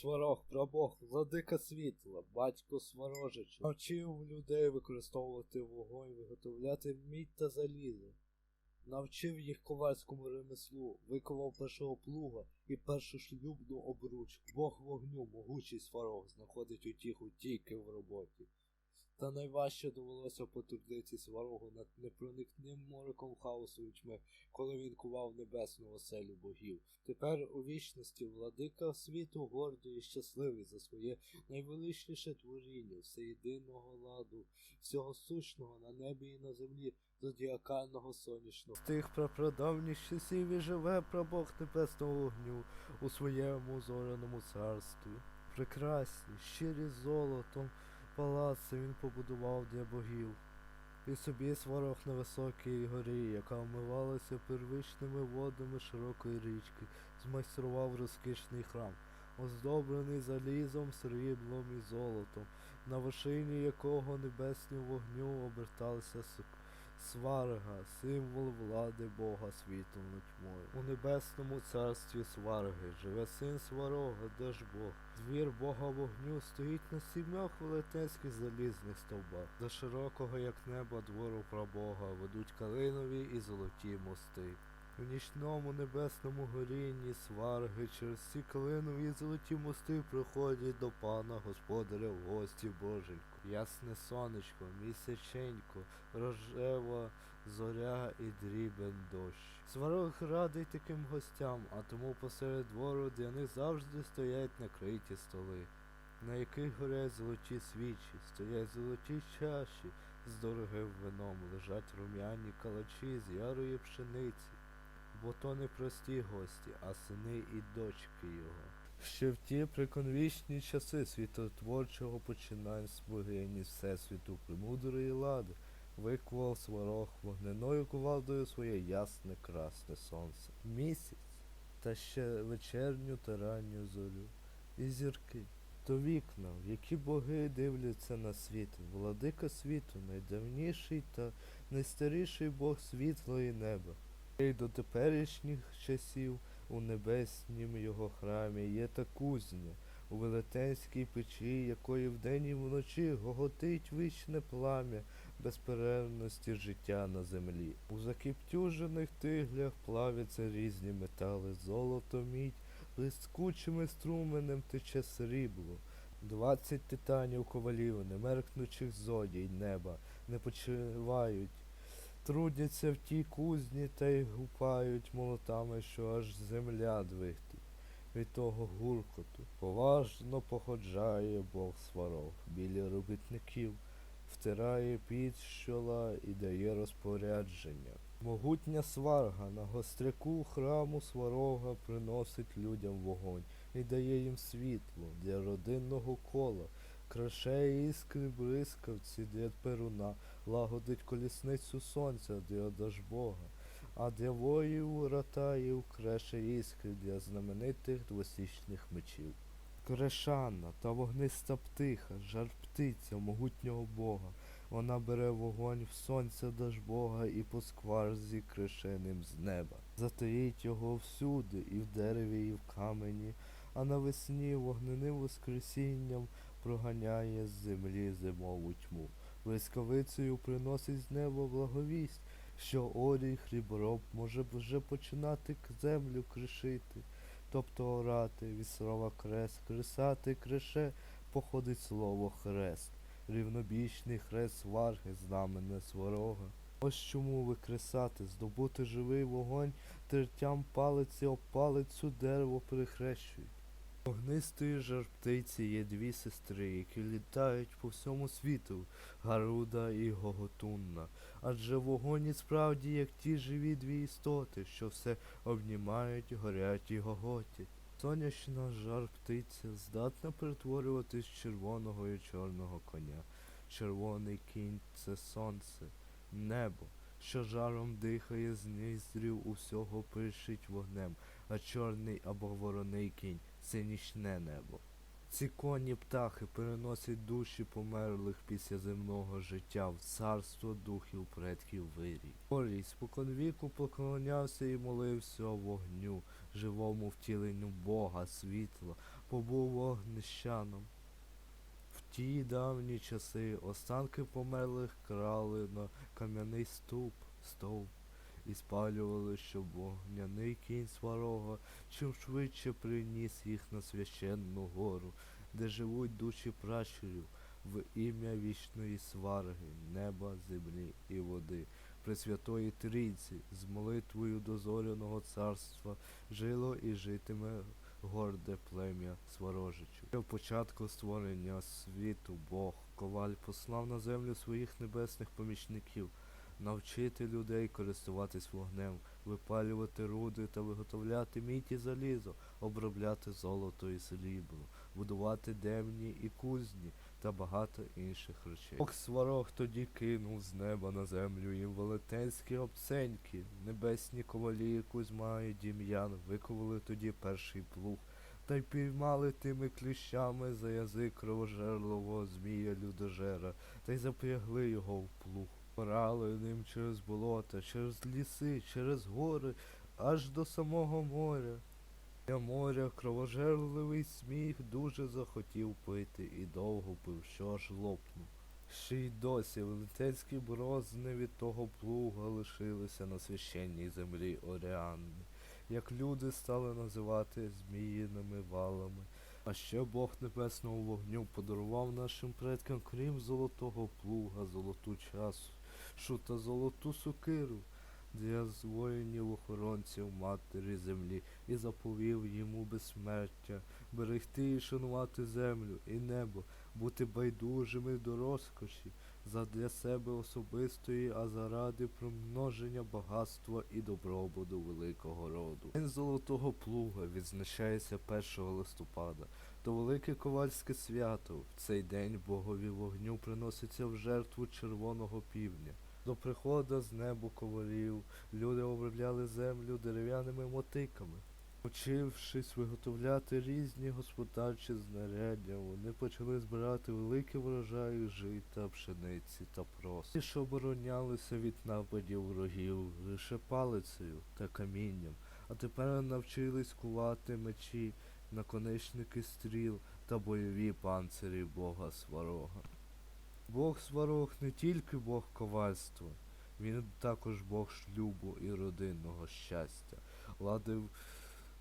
Сварог, прабог, владика світла, батько Сварожич, навчив людей використовувати вогонь, виготовляти мідь та залізо. Навчив їх ковальському ремеслу, виковав першого плуга і першу шлюбну обручку. Бог вогню, могучий сварог, знаходить утіху тільки в роботі. Та найважче довелося потрудитися сварогу над непроникним мориком хаосу і тьми, коли він кував небесну оселю богів. Тепер у вічності владика світу гордий і щасливий за своє найвеличніше творіння, всеєдиного ладу, всього сущного на небі і на землі, зодіакального сонячного. З тих прапрадавніх часів і живе прабог небесного вогню у своєму зоряному царстві. Прекрасні, щирі золотом палаци він побудував для богів. І собі сварог на високій горі, яка вмивалася первичними водами широкої річки, змайстрував розкішний храм, оздоблений залізом, сріблом і золотом, на вершині якого небесні вогню оберталися сок- сварга, символ влади Бога світом над тьмою. У небесному царстві сварги живе син сварога, де ж Бог. Двір Бога вогню стоїть на сім'ях велетенських залізних стовбах. До широкого, як небо, двору прабога ведуть калинові і золоті мости. У нічному небесному горінні сварги через ці калинові і золоті мости приходять до пана господаря в гості боженько. Ясне сонечко, місяченько, рожева зоря і дрібен дощ. Сварог радий таким гостям, а тому посеред двору для них завжди стоять накриті столи, на яких горять золоті свічі, стоять золоті чаші з дорогим вином, лежать рум'яні калачі з ярої пшениці. Бо то не прості гості, а сини і дочки його. Ще в ті приконвічні часи світотворчого починань з богині Всесвіту премудрої лади викував сварог вогненою кувалдою своє ясне красне сонце, місяць та ще вечерню та ранню зорю і зірки. То вікна, в які боги дивляться на світ, владика світу, найдавніший та найстаріший Бог світлої неба. І до теперішніх часів у небеснім його храмі є та кузня, у велетенській печі, якої вдень і вночі гоготить вічне плам'я безперервності життя на землі. У закіптюжених тиглях плавяться різні метали, золото, мідь, блискучими струменем тече срібло. Двадцять титанів ковалів, немеркнучих зодій неба, не почивають трудяться в тій кузні та й гупають молотами, що аж земля двихтить. Від того гуркоту поважно походжає Бог сварог біля робітників, втирає під з чола і дає розпорядження. Могутня сварга на гостряку храму сварога приносить людям вогонь і дає їм світло для родинного кола, краше іскри бризкавці для перуна, лагодить колісницю сонця для Дажбога, а для воїв ратаїв креше іскри для знаменитих двосічних мечів. Крешана та вогниста птиха, жар птиця могутнього Бога. Вона бере вогонь в сонця Дажбога і по скварзі кришеним з неба. Затаїть його всюди, і в дереві, і в камені, а навесні вогненим воскресінням проганяє з землі зимову тьму. Блискавицею приносить з неба благовість, що орій хлібороб може вже починати землю кришити, тобто орати від слова крест, кресати, креше, походить слово хрест, рівнобічний хрест сварги, знамене сварога. Ось чому викресати, здобути живий вогонь, тертям палиці об палицю дерево перехрещують. Огнистої жар птиці є дві сестри, які літають по всьому світу, Гаруда і Гоготунна. Адже вогонь і справді як ті живі дві істоти, що все обнімають, горять і гоготять. Сонячна жар птиця здатна перетворюватись з червоного і чорного коня. Червоний кінь це сонце, небо, що жаром дихає з ніздрів усього пишить вогнем, а чорний або вороний кінь це нічне небо. Ці конні птахи переносять душі померлих після земного життя в царство духів предків вирій. Орій споконвіку поклонявся і молився вогню, живому втіленню Бога, світла, побув вогнищаном. В ті давні часи останки померлих крали на кам'яний стовп, стовп і спалювали, щоб вогняний кінь сварога чим швидше приніс їх на священну гору, де живуть душі пращурів в ім'я вічної сварги, неба, землі і води. Пресвятої Трійці з молитвою до зоряного царства жило і житиме горде плем'я Сварожичів. В початку створення світу Бог коваль послав на землю своїх небесних помічників навчити людей користуватись вогнем, випалювати руди та виготовляти мідь і залізо, обробляти золото і срібло, будувати демні і кузні та багато інших речей. Бог сварог тоді кинув з неба на землю їм велетенські обценьки, небесні ковалі Кузьма і Дім'ян виковали тоді перший плуг. Та й піймали тими кліщами за язик кровожерлового змія людожера, та й запрягли його в плуг. Порали ним через болота, через ліси, через гори, аж до самого моря. Для моря кровожерливий сміх дуже захотів пити і довго пив, що аж лопнув. Ще й досі велетенські брозни від того плуга лишилися на священній землі Оріанни, як люди стали називати зміїними валами. А ще Бог небесного вогню подарував нашим предкам, крім золотого плуга, золоту часу, шу та золоту сокиру для воїнів охоронців матері землі і заповів йому безсмертя, берегти і шанувати землю і небо, бути байдужими до розкоші, задля себе особистої, а заради примноження багатства і добробуту великого роду. День золотого плуга відзначається 1 листопада. То велике ковальське свято. В цей день богові вогню приноситься в жертву червоного півня. До приходу з небу ковалів люди обробляли землю дерев'яними мотиками. Учившись виготовляти різні господарчі знаряддя, вони почали збирати великі врожаї жита, пшениці та прос. Ті, що оборонялися від нападів ворогів лише палицею та камінням, а тепер навчились кувати мечі, наконечники стріл та бойові панцирі бога сварога. Бог сварог не тільки Бог ковальства, він також Бог шлюбу і родинного щастя. Ладив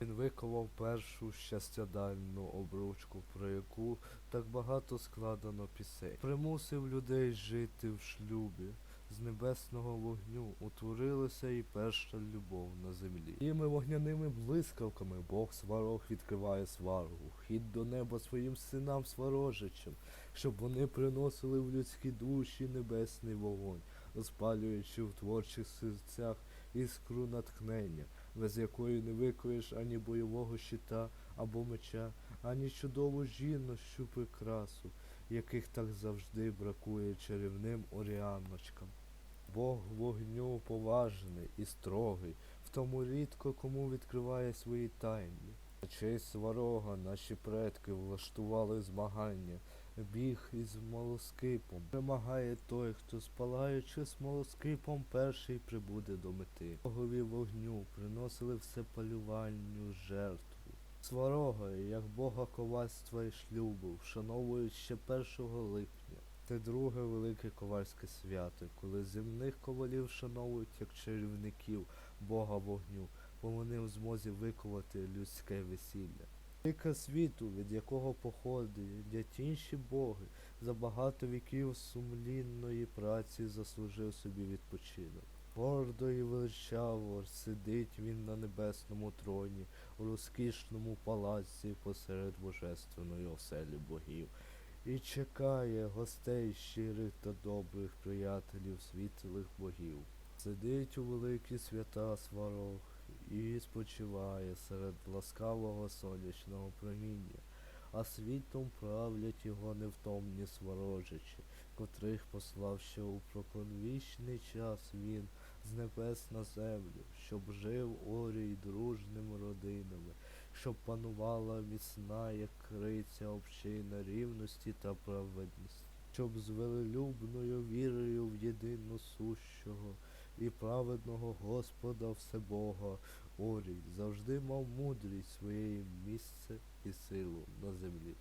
він виковав першу щастядальну обручку, про яку так багато складено пісень. Примусив людей жити в шлюбі. З небесного вогню утворилася і перша любов на землі. Тими вогняними блискавками Бог сварог відкриває сваргу, хід до неба своїм синам сварожичам, щоб вони приносили в людські душі небесний вогонь, розпалюючи в творчих серцях іскру натхнення, без якої не викоїш ані бойового щита або меча, ані чудову жінощу прикрасу, яких так завжди бракує чарівним оріаночкам. Бог вогню поважний і строгий, в тому рідко кому відкриває свої тайні. На честь сварога наші предки влаштували змагання, біг із смолоскипом. Перемагає той, хто спалаючи смолоскипом, перший прибуде до мети. Богові вогню приносили все полювальню жертву. Сварога, як бога ковальства і шлюбу, вшановують ще 1 липня. Це друге велике ковальське свято, коли земних ковалів вшановують як чарівників Бога вогню, бо вони в змозі виковати людське весілля. Віка світу, від якого походять інші боги, за багато віків сумлінної праці заслужив собі відпочинок. Гордо і величаво сидить він на небесному троні, у розкішному палаці посеред божественної оселі богів і чекає гостей щирих та добрих приятелів світлих богів. Сидить у великі свята сварог і спочиває серед ласкавого сонячного проміння, а світом правлять його невтомні сварожичі, котрих послав ще у проконвічний час він з небес на землю, щоб жив орій дружними родинами, щоб панувала міцна, як криця община рівності та праведності, щоб з велелюбною вірою в єдину сущого і праведного Господа Всебога Орій завжди мав мудрість своєї місце і силу на землі.